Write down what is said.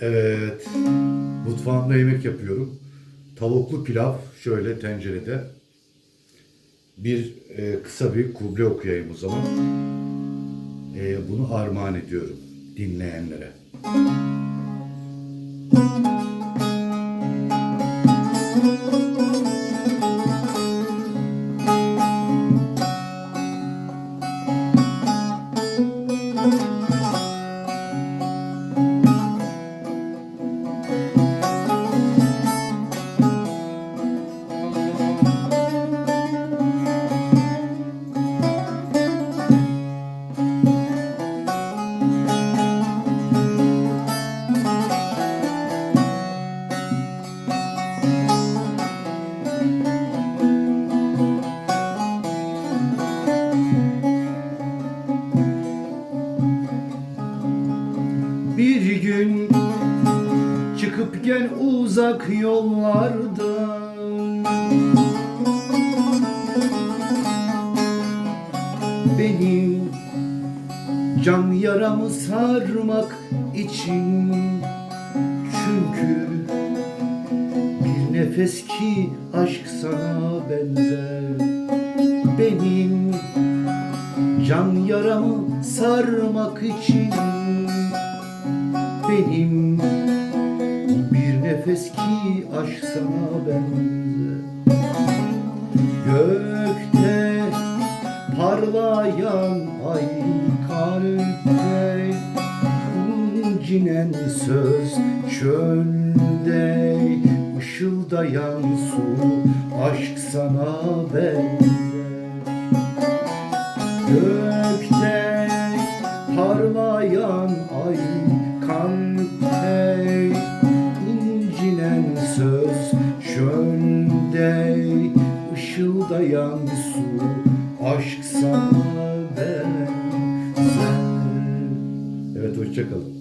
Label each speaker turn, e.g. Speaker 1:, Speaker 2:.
Speaker 1: Evet. Mutfağımda yemek yapıyorum. Tavuklu pilav şöyle tencerede. Bir e, kısa bir kuble okuyayım o zaman. E, bunu armağan ediyorum dinleyenlere. Bir gün çıkıp gel uzak yollardan. Benim can yaramı sarmak için Çünkü bir nefes ki aşk sana benzer. Benim can yaramı sarmak için benim. Bir nefes ki aşk sana benzer. Gökte parlayan ay kalpte. İncinen söz çölde. Işıldayan su aşk sana benzer. Gökte parlayan ay incinen söz çölde ışıldayan su aşk sana benzer. Evet hoşçakalın.